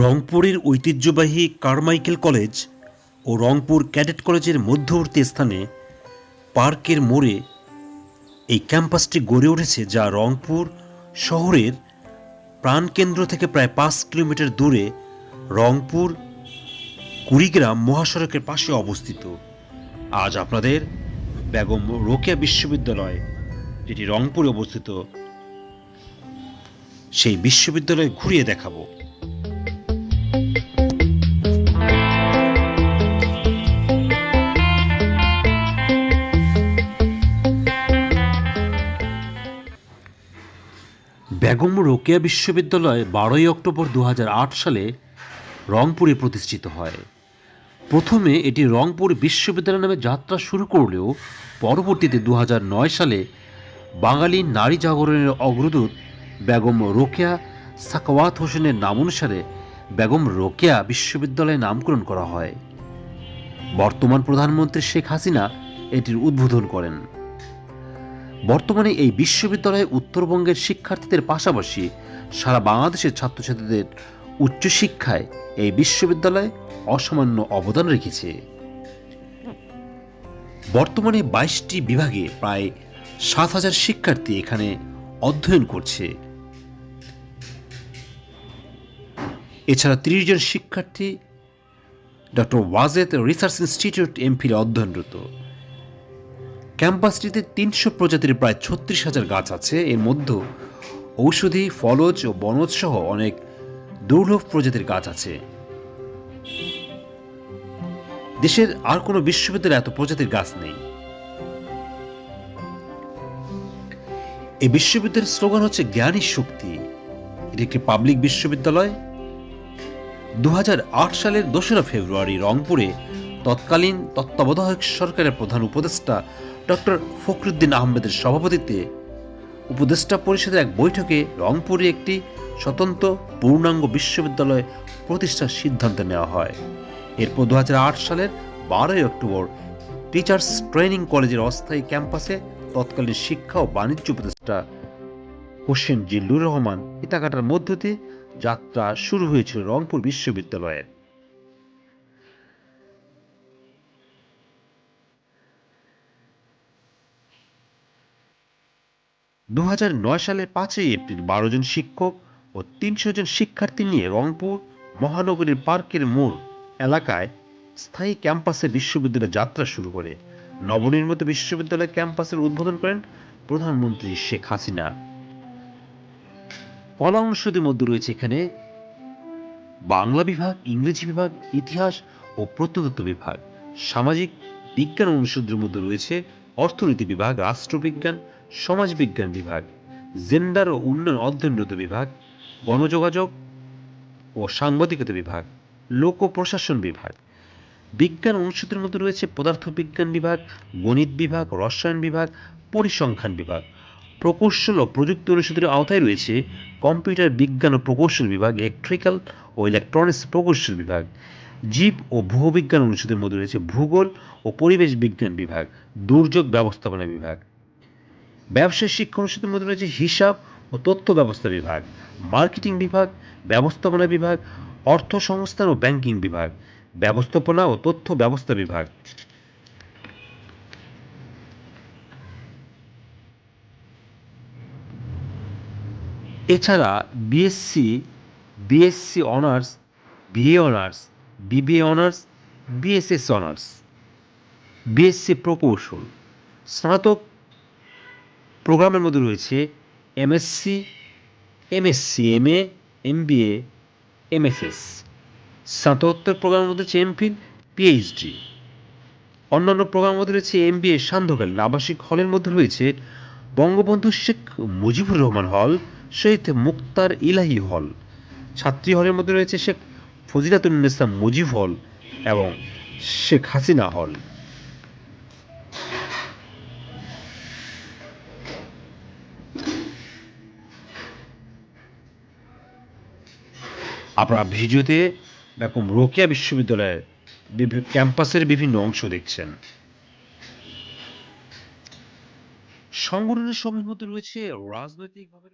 রংপুরের ঐতিহ্যবাহী Carmichael college ও রংপুর ক্যাডেট কলেজের মধ্যবর্তী স্থানে পার্কের মোড়ে এই ক্যাম্পাসটি গড়ে উঠেছে, যা রংপুর শহরের প্রাণকেন্দ্র থেকে প্রায় পাঁচ কিলোমিটার দূরে রংপুর কুড়িগ্রাম মহাসড়কের পাশে অবস্থিত। আজ আপনাদের বেগম রোকেয়া বিশ্ববিদ্যালয়, যেটি রংপুরে অবস্থিত, সেই বিশ্ববিদ্যালয় ঘুরিয়ে দেখাবো। বেগম রোকেয়া বিশ্ববিদ্যালয় বারোই অক্টোবর দু হাজার আট সালে রংপুরে প্রতিষ্ঠিত হয়। প্রথমে এটি রংপুর বিশ্ববিদ্যালয় নামে যাত্রা শুরু করলেও পরবর্তীতে দু হাজার নয় সালে বাঙালি নারী জাগরণের অগ্রদূত বেগম রোকেয়া সাকওয়াত হোসেনের নাম অনুসারে বেগম রোকেয়া বিশ্ববিদ্যালয়ে নামকরণ করা হয়। বর্তমান প্রধানমন্ত্রী শেখ হাসিনা এটির উদ্বোধন করেন। বর্তমানে এই বিশ্ববিদ্যালয়ে উত্তরবঙ্গের শিক্ষার্থীদের পাশাপাশি সারা বাংলাদেশের ছাত্রছাত্রীদের উচ্চশিক্ষায় এই বিশ্ববিদ্যালয় অসামান্য অবদান রেখেছে। বর্তমানে বাইশটি বিভাগে প্রায় সাত হাজার শিক্ষার্থী এখানে অধ্যয়ন করছে। এছাড়া তিরিশ জন শিক্ষার্থী ডক্টর ওয়াজেদ রিসার্চ ইনস্টিটিউট এমফিলে অধ্যয়নরত। ক্যাম্পাসটিতে তিনশো প্রজাতির প্রায় ছত্রিশ হাজার গাছ আছে। এর মধ্যে ঔষধি, ফলজ ও বনজ সহ অনেক দুর্লভ প্রজাতির গাছ আছে। দেশের আর কোনো বিশ্ববিদ্যালয়ে এত প্রজাতির গাছ নেই। এই বিশ্ববিদ্যালয়ের স্লোগান হচ্ছে জ্ঞানী শক্তি। এটি একটি পাবলিক বিশ্ববিদ্যালয়। দু হাজার আট সালের দোসরা ফেব্রুয়ারি রংপুরে তৎকালীন তত্ত্বাবধায়ক সরকারের প্রধান উপদেষ্টা ডক্টর ফখরুদ্দিন আহমেদের সভাপতিত্বে উপদেষ্টা পরিষদের এক বৈঠকে রংপুরে একটি স্বতন্ত্র পূর্ণাঙ্গ বিশ্ববিদ্যালয় প্রতিষ্ঠার সিদ্ধান্ত নেওয়া হয়। এরপর দু হাজার আট সালের বারোই অক্টোবর টিচার্স ট্রেনিং কলেজের অস্থায়ী ক্যাম্পাসে তৎকালীন শিক্ষা ও বাণিজ্য উপদেষ্টা হোসেন জিল্লুর রহমান ইতাকাটার মধ্য দিয়ে যাত্রা শুরু হয়েছিল রংপুর বিশ্ববিদ্যালয়ের। দু সালের পাঁচই এপ্রিল বারো জন শিক্ষক ও তিনশো জন শিক্ষার্থী নিয়ে রংপুর মহানগরীর পার্কের মোড় এলাকায় স্থায়ী ক্যাম্পাসে বিশ্ববিদ্যালয় যাত্রা শুরু করে। নবনির্মিত বিশ্ববিদ্যালয় ক্যাম্পাসের উদ্বোধন করেন প্রধানমন্ত্রী শেখ হাসিনা। কলা অনুষদের মধ্যে রয়েছে এখানে। বাংলা বিভাগ, ইংরেজি বিভাগ, ইতিহাস ও প্রত্নতত্ত্ব বিভাগ। সামাজিক বিজ্ঞান অনুষদের মধ্যে রয়েছে অর্থনীতি বিভাগ, রাষ্ট্রবিজ্ঞান সমাজবিজ্ঞান বিভাগ, জেন্ডার ও উন্নয়ন অধ্যয়নরত বিভাগ, গণযোগাযোগ ও সাংবাদিকতা বিভাগ, লোক প্রশাসন বিভাগ। বিজ্ঞান অনুষদের মধ্যে রয়েছে পদার্থবিজ্ঞান বিভাগ, গণিত বিভাগ, রসায়ন বিভাগ, পরিসংখ্যান বিভাগ। প্রকৌশল ও প্রযুক্তি অনুষদের আওতায় রয়েছে কম্পিউটার বিজ্ঞান ও প্রকৌশল বিভাগ, ইলেকট্রিক্যাল ও ইলেকট্রনিক্স প্রকৌশল বিভাগ। জীব ও ভূবিজ্ঞান অনুষদের মধ্যে রয়েছে ভূগোল ও পরিবেশ বিজ্ঞান বিভাগ, দুর্যোগ ব্যবস্থাপনা বিভাগ। ব্যবসায় শিক্ষা অনুষদের মধ্যে রয়েছে হিসাব ও তথ্য ব্যবস্থা বিভাগ, মার্কেটিং বিভাগ, ব্যবস্থাপনা বিভাগ অর্থ সংস্থান ও ব্যাংকিং বিভাগ, ব্যবস্থাপনা ও তথ্য ব্যবস্থা বিভাগ। এছাড়া BSc BSc honours, BA honours, BBA honours, BSS honours, BSc প্রকৌশল, স্নাতক প্রোগ্রামের মধ্যে রয়েছে MSc MSc MA MBA MSS স্নাতকোত্তর প্রোগ্রামের মধ্যে রয়েছে এমফিল পিএইচডি অন্যান্য প্রোগ্রামের মধ্যে রয়েছে এম বি এ সান্ধ্যকালীন আবাসিক হলের মধ্যে রয়েছে বঙ্গবন্ধু শেখ মুজিবুর রহমান হল, শহীদ মুক্তার ইলাহি হল। ছাত্রী হলের মধ্যে রয়েছে শেখ ফজিলাতুন্নেসা মুজিব হল এবং শেখ হাসিনা হল। আপনারা ভিডিওতে বেগম রোকেয়া বিশ্ববিদ্যালয়ের ক্যাম্পাসের বিভিন্ন অংশ দেখছেন। সংগঠনের সময়ের মধ্যে রয়েছে রাজনৈতিকভাবে